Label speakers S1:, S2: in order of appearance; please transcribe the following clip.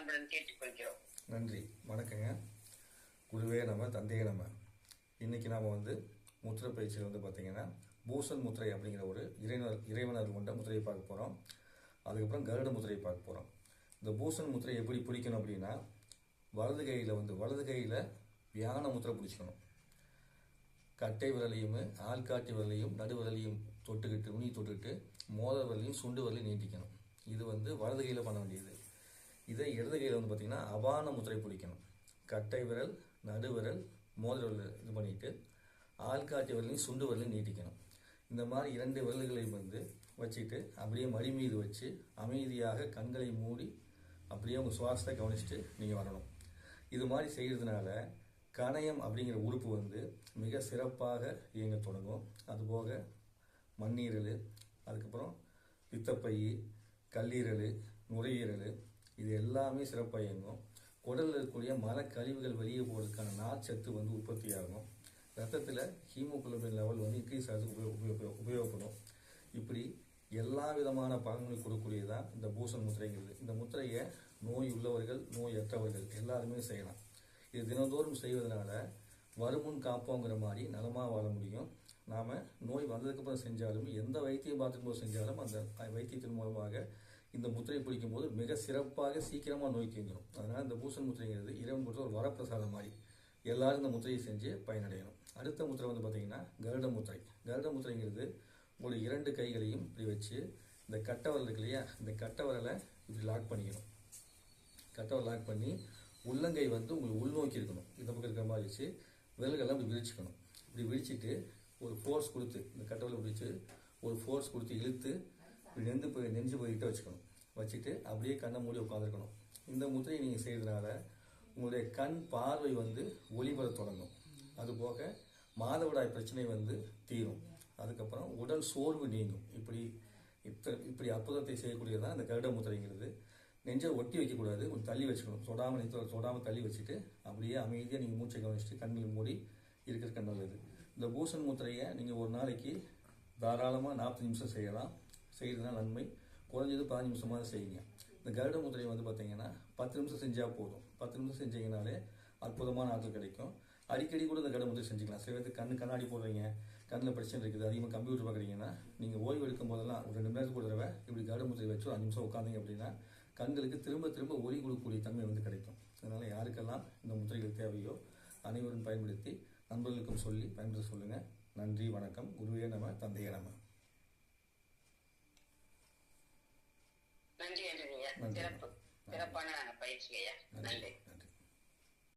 S1: அன்புடன் கேட்டுக்கொள்கிறோம்.
S2: நன்றி. வணக்கங்க. குருவே நம்ம தந்தையே நம்ம இன்னைக்கு நாம் வந்து முத்திரை பயிற்சியில் வந்து பார்த்தீங்கன்னா பூசன் முத்திரை அப்படிங்கிற ஒரு இறைவனர் இறைவனர் கொண்ட முத்திரையை பார்க்க போகிறோம் அதுக்கப்புறம் கருட முத்திரையை பார்க்க போகிறோம் இந்த பூசன் முத்திரை எப்படி பிடிக்கணும் அப்படின்னா வலது கையில் வந்து வலது கையில் வியான முத்திரை பிடிச்சிக்கணும். கட்டை விரலையும் ஆள்காட்டி விரலையும் நடு விரலையும் தொட்டுக்கிட்டு நுனி தொட்டுக்கிட்டு மோத விரலையும் சுண்டு விரலையும் நீட்டிக்கணும். இது வந்து வலது கையில் பண்ண வேண்டியது. இதே இடது கையில் வந்து பார்த்தீங்கன்னா அவான முத்திரை பிடிக்கணும் கட்டை விரல் நடு விரல் மோதிர விரல் இது பண்ணிட்டு ஆள்காட்டி விரலையும் சுண்டு விரலையும் நீட்டிக்கணும். இந்த மாதிரி இரண்டு விரல்களையும் வந்து வச்சுட்டு அப்படியே மடி மீது வச்சு அமைதியாக கண்களை மூடி அப்படியே உங்கள் சுவாசத்தை கவனிச்சுட்டு நீங்கள் வரணும். இது மாதிரி செய்கிறதுனால கணையம் அப்படிங்கிற உறுப்பு வந்து மிக சிறப்பாக இயங்க தொடங்கும். அதுபோக மண்ணீரல் அதுக்கப்புறம் பித்தப்பை கல்லீரல் நுரையீரல் இது எல்லாமே சிறப்பாக இயங்கும் குடலில் இருக்கக்கூடிய மரக்கழிவுகள் வெளியே போகிறதுக்கான நார்ச்சத்து வந்து உற்பத்தி ஆகும் ரத்தத்தில் ஹீமோகுளோபின் லெவல் வந்து இன்க்ரீஸ் ஆகிறதுக்கு உபயோக உபயோ உபயோகப்படும். இப்படி எல்லா விதமான பலன்கள் கொடுக்கக்கூடியதான் இந்த பூசன் முத்திரைங்கிறது. இந்த முத்திரையை நோய் உள்ளவர்கள் நோய் அற்றவர்கள் எல்லாருமே செய்யலாம். இது தினந்தோறும் செய்வதனால வருமுன் காப்போங்கிற மாதிரி நலமாக வாழ முடியும். நாம் நோய் வந்ததுக்கப்புறம் செஞ்சாலும் எந்த வைத்தியம் பார்த்துக்கும் செஞ்சாலும் அந்த வைத்தியத்தின் மூலமாக இந்த முத்திரை பிடிக்கும்போது மிக சிறப்பாக சீக்கிரமாக நோய் தீர்ந்துடும் அதனால் இந்த பூசன் முத்திரைங்கிறது இறைவன் கொடுத்த ஒரு வரப்பிரசாதம் மாதிரி எல்லாரும் இந்த முத்திரையை செஞ்சு பயனடையணும். அடுத்த முத்திரை வந்து பார்த்தீங்கன்னா கருட முத்திரை. கருட முத்திரைங்கிறது உங்களுடைய இரண்டு கைகளையும் இப்படி வச்சு இந்த கட்டவரல் இருக்கு இல்லையா? இந்த கட்டவரலை இப்படி லாக் பண்ணிக்கணும். கட்டவரை லாக் பண்ணி உள்ளங்கை வந்து உங்களுக்கு உள்நோக்கி இருக்கணும். இந்த பக்கம் இருக்கிற மாதிரி வச்சு விரல்கள்லாம் இப்படி விரிச்சுக்கணும். இப்படி விரிச்சிட்டு ஒரு ஃபோர்ஸ் கொடுத்து இந்த கட்டவரை பிடிச்சு ஒரு ஃபோர்ஸ் கொடுத்து இழுத்து இப்படி நெந்து போய் நெஞ்சு போய்கிட்ட வச்சுக்கணும். வச்சுட்டு அப்படியே கண்ணை மூடி உட்காந்துருக்கணும் இந்த முத்திரையை நீங்கள் செய்கிறதுனால உங்களுடைய கண் பார்வை வந்து ஒளிபர தொடங்கும். அதுபோக மாதவிடாய் பிரச்சனை வந்து தீரும். அதுக்கப்புறம் உடல் சோர்வு நீங்கும். இப்படி இத்தனை இப்படி அற்புதத்தை செய்யக்கூடியதான் இந்த கருட முத்திரைங்கிறது. நெஞ்சை ஒட்டி வைக்கக்கூடாது கொஞ்சம் தள்ளி வச்சுக்கணும். தொடாமல் நெஞ்ச தொடாமல் தள்ளி வச்சுட்டு அப்படியே அமைதியாக நீங்கள் மூச்சை கவனிச்சுட்டு கண்கள் மூடி இருக்கிற கண் நல்லது இந்த பூசன் முத்திரையை நீங்கள் ஒரு நாளைக்கு தாராளமாக நாற்பது நிமிஷம் செய்யலாம். செய்கிறதுனா நன்மை. குறைஞ்சது பதினஞ்சு நிமிஷமாக செய்யுங்க. இந்த கருட முத்திரை வந்து பார்த்தீங்கன்னா பத்து நிமிஷம் செஞ்சால் போதும். பத்து நிமிஷம் செஞ்சீங்கனாலே அற்புதமான ஆற்றல் கிடைக்கும். அடிக்கடி கூட இந்த கருட முத்திரை செஞ்சுக்கலாம். சில பேருக்கு கண்ணு கண்ணாடி போடுறீங்க கண்ணில் பிரச்சனை இருக்குது அதிகமாக கம்ப்யூட்டர் பார்க்குறீங்கன்னா நீங்கள் ஓய்வு எடுக்கும் போதெல்லாம் ஒரு ரெண்டு நேரத்துக்கு ஒரு தடவை இப்படி கருட முத்திரை வச்சு அஞ்சு நிமிஷம் உட்காந்தீங்க அப்படின்னா கண்களுக்கு திரும்ப திரும்ப ஒளி கொடுக்கக்கூடிய தன்மை வந்து கிடைக்கும். அதனால் யாருக்கெல்லாம் இந்த முத்திரைகள் தேவையோ அனைவரும் பயன்படுத்தி நண்பர்களுக்கும் சொல்லி பயன்படுத்த சொல்லுங்கள் நன்றி வணக்கம். குருவே நம தந்தையே நம
S1: நன்றி ஐயா
S2: நன்றி.
S1: சிறப்பு சிறப்பான பயிற்சி ஐயா நன்றி.
S2: நன்றி.